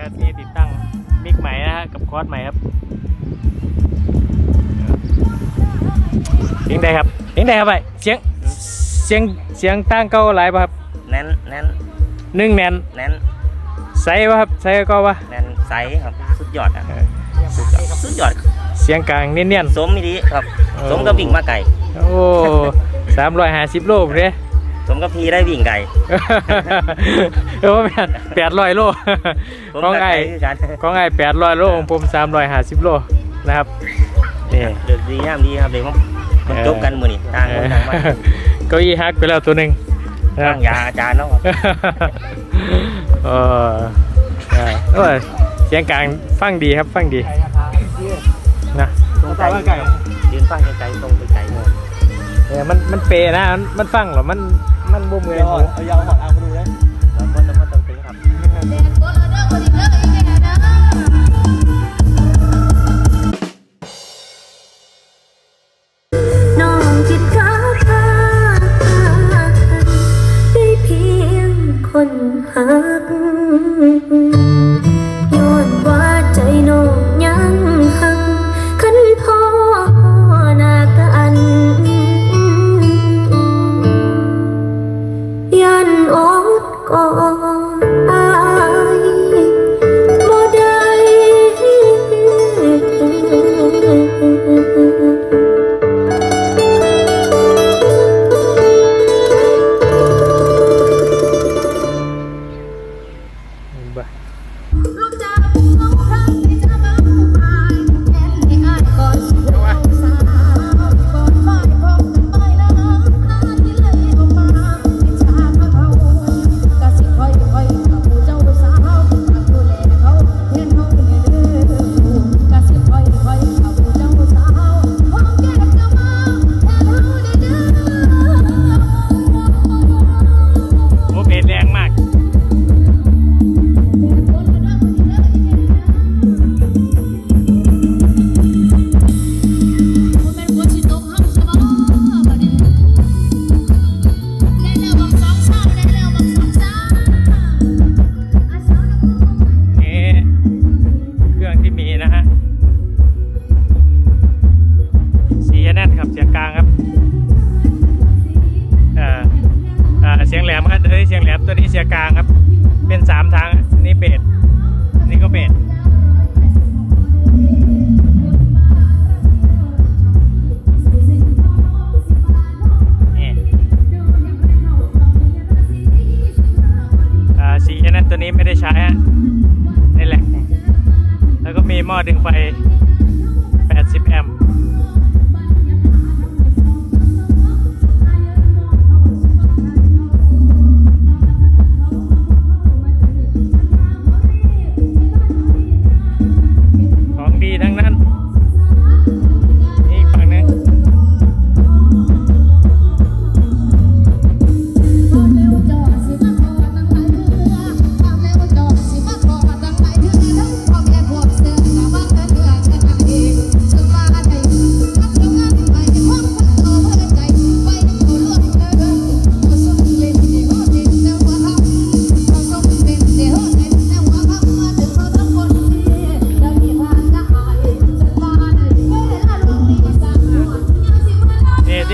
ก็ที่ติดตั้งมิกใหม่นะฮะกับคอร์สใหม่ครับเสียงใดครับเสียงใดครับไปเสียงเสียงเสียงตั้งเก้าหลายป่ะครับแน่นแน่นหนึ่งแนนแน่นใส่ป่ะครับใส่ก็ป่ะแน่นใสครับสุดยอดอะเออสุดยอดสุดยอดเสียงกลางเนียนสมมิดีครับเออสมกับวิ่งมาไก่ๆโอ้สามร้อยห้าสิบโลเลย สมกับพีได้วิ่งไก่ เออแม่นแปดร้อยโลผมของกับไอ้ไก่คือกันของไอ้แปดร้อยโลของผมสามร้อยห้าสิบโลนะครับนี่ เดือดดีงามดีครับเดี๋ยวมันมันจบกันมือนี่ต่างคนต่างมาเก้าอี้ฮักไปแล้วตัวหนึ่งนะครัตั้บงยาอาจารย์เนาะครับเออใช่โอ้ยเสียงกลางฟังดีครับฟังดีนะ ตรงไก่ยืนฟังไกลๆตรงไปไกลเลย เนี่ยมันมันเปนะมันมันฟังเหรอมันมันบ่เมือนหู เอายาวหอดเอา ก็มีหม้อดึงไฟ 80 แอมป์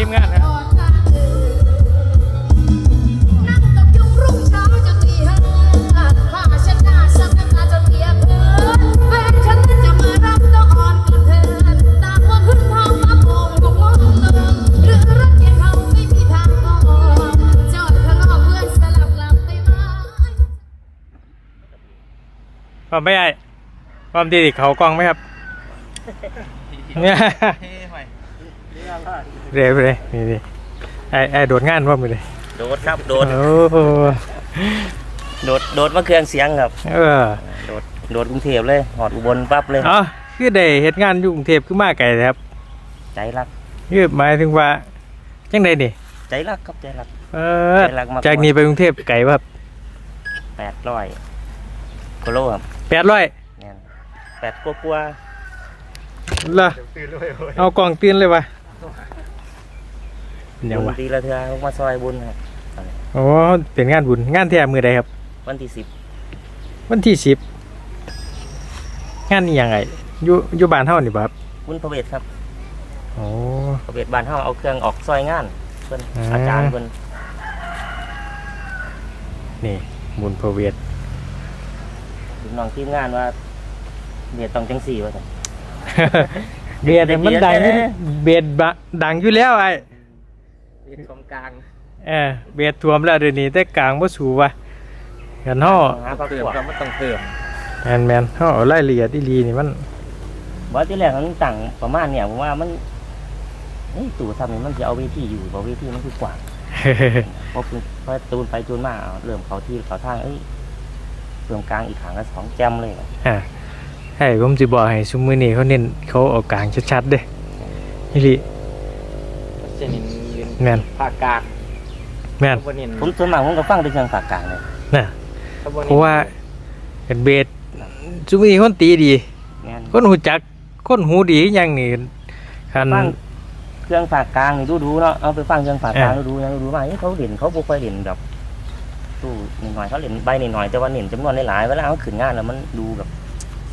เพื่อนสลับกลับไปมาความไม่ใหญ่ความดีเขากล้องไหมครับเนี่ย เร็วเลยนี่นี่ไอ้ไอ้โดดงานว่ามือเลยโดดครับโดดโอ้โหโดดโดดมาเครื่องเสียงครับ เออโดดโดดกรุงเทพเลยหอดอุบลปั๊บเลยเอ๋อคือได้เหตุงานอยู่กรุงเทพคือมาไกลเลยครับ ใจรักคือหมายถึงว่าจังใดนี่ใจรักครับใจรักเออใจรักมากจากนี้ไปกรุงเทพไกลป่ะครับแปดร้อยกิโลครับแปดร้อยเนี่ยแปดกลัวาล่ะเอากล่องตีนเลยวะ เป็นๆยังบุวะญตีละเทือมาซอยบุญครับโอ้เป็นงานบุญงานแท้มือใดครับ วันที่สิบวันที่สิบงานนี้ยังไงอยู่อยู่บ้านเฮานี่บ่ครับบุญพระเวทครับโอ้ พระเวทบ้านเฮาเอาเครื่องออกซอยงานเพิ่นอ่า อาจารย์เพิ่นนี่บุญพระเวทลูกน้องทีมงานว่าเบียดต้องจังสี่ว่าซั่น เบียดเนี่ยมันดังอยู่เบียดเบียดบะดังอยู่แล้วไอ้ เบียดตรงกลางเออเบียดท่วมแล้วเดี๋ยวนี้แต่กลางบ่สูว่ะกันเฮาหาปลาเติมขวดก็ไม่ต้องเติมแม่นแม่นเฮาเอารายละเอียดอีหลีนี่มันบ่ที่แรกมันตั้งประมาณเนี่ยผมว่ามันเอ้ยตู่ซ้ำนี่มันจะเอาเวทีอยู่บ่เวทีมันคือกว้างพอปืนพอตูนไปจูนมาเอาเริ่มเขาที่เขาทางเอ้ยตรงกลางอีกขางก็สองแจมเลยว่ะฮะให้ผมสิบอกให้ซุมื้อนี้เขาเน้นเขาเอากลางชัดๆเด้อีหลีเจนินยืน แม่นภาคกลางแม่นขบวนนินผมส่วนมากผมก็ฟังแต่เครื่องฝากกลางเลยน่ะขบวนนินเพราะว่าเป็นเบสซุมื้อนี้คนตีดี แม่นคนหูจัก คนหูดีอหยังนี่คัน ฟังเครื่องฝากกลางนี่ดูดูๆเนาะเอาไปฟังเครื่องฝากกลางเอดูอดูๆนะดูๆมาเอ้ยเขาเด่นเขาบ่ค่อยเด่นแบบตู้หน่อยๆเขาเด่นใบหน่อยๆแต่ว่าเด่นจำนวนหลายๆเวลาเขาขึ้นงานแล้วมันดูแบบ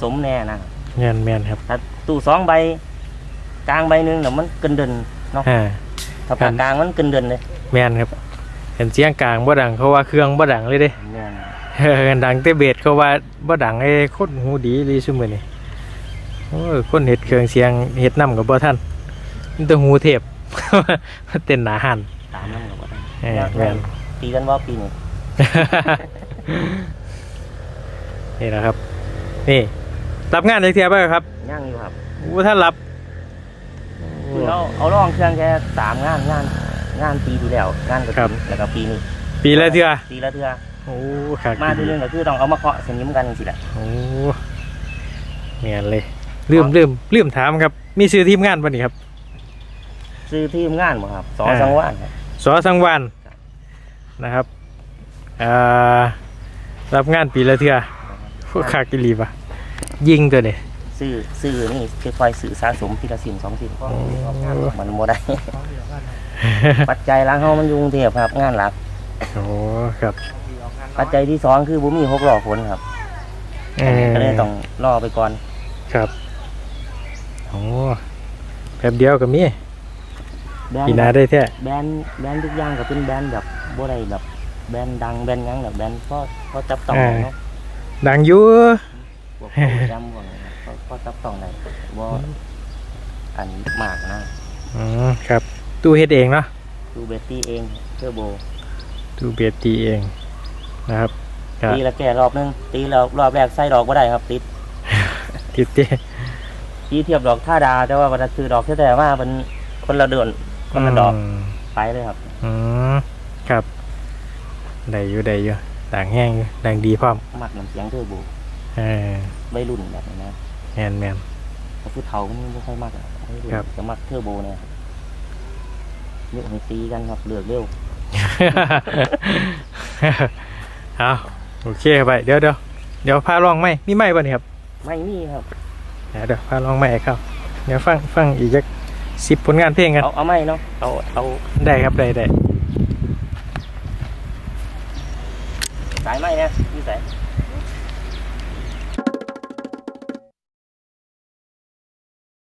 สมแน่นะ แม่นแม่นครับถ้าตู้สองใบ กลางใบหนึ่งเดี๋ยวมันเกินเดินเนาะอ่า ถ้าฝากกลางมันเกินเดินเลยแม่นครับเห็นเสียงกลางบ่ดังเขาว่าเครื่องบ่ดังเลยเด้แม่นเออดังแต่เบสเขาว่าบ่ดังไอ้คนหูดีเลยซุมื้อนี้โอ้ยคนเฮ็ดเครื่องเสียงเฮ็ดนํกับบ่ทันมันแต่หูเทพเต้นหนาหันตามนั่นก็บ่ได้เออแม่นตีกันว่าปีนี้นี่นะครับ นี่ รับงานในเทียบไปครับย่างอยู่ครับอู้ถ้ารับ คือเราเอาล่องเครื่องแค่สามงานงานงานปีที่แล้วงานกระครัถิ่บนแล้วก็ปีนี้ปีละเทื่อปีละเทื่อโอ้ขาดมาทีนึงก็คือต้องเอามาเคาะสนิมกันสิแหละโอ้เมียนเลยลืมลืมลืมถามครับ มีซื้อทีมงานป่ะนี่ครับซื้อทีมงานบ่ครับสออ่าสังวานครับสอสังวานนะครับอ่ารับงานปีละเทื่อพวกขาดกิลีปะยิงตัวเนี่ย ซื้อซื้อนี่คือคอยซื้อสะสมทีละสินสองสินมันโมได้ ปัจจัยหล้างเฮามันอยุกรุงเทพครับงานหลัก โอ้ครับ ปัจจัยที่สองคือบ่มีหกล้อขนครับเออก็เลยต้องรอไปก่อนครับโอ้แป๊บเดียวก็มีแบรนปีด์หนาได้แท้แบรนด์แบรนด์ทุกอย่างก็เป็นแบรนด์แบบบ่ได้แบบแบรนด์ดังแบรนด์หยังแบบแบรนด์พอพอจับต้องได้เนาะดังอยู่ พวกโปรแกรมพวกนี้พอ พอจับต้องได้บ่อันมากนะอืมครับ ตู้เฮ็ดเองเนาะดูเบตตี้เองเทอร์โบตู้เบียดตีเองนะครับครับตีละแก่รอบนึงตีแล้วรอบแรกใส่ดอกบ่ได้ครับ ติดติดเต้ตีเทียบดอกท่าดา แต่ว่าเวลาซื้อดอกแต่ว่ามันคนละเดือนคนละดอกมไปเลยครับอืมครับได้อยู่ได้อยู่ด่างแห้งอยู่ด่างดีพร้อมมักน้ำเสียงเทอร์โบเออวัยรุ่นแบบนี้นะ แมนแมนแต่ผู้เฒ่ามันไม่ค่อยมักอะวัยรุ่นครับ จะมักเทอร์โบเนี่ยครับเยอะให้ตีกันครับเลือกเร็วเอาโอเคครับไปเดี๋ยวเดี๋ยวเดี๋ยวพาลองไหมมีไหมบ่เนี่ยครับไม่มีครับ เดี๋ยวเดี๋ยวพาลองไหมครับ เดี๋ยวฟังฟังอีกจักสิบผลงานเพลงกัน เอาเอาไม่เนาะเอาเอาได้ครับได้ได้สายไม้นะนี่สาย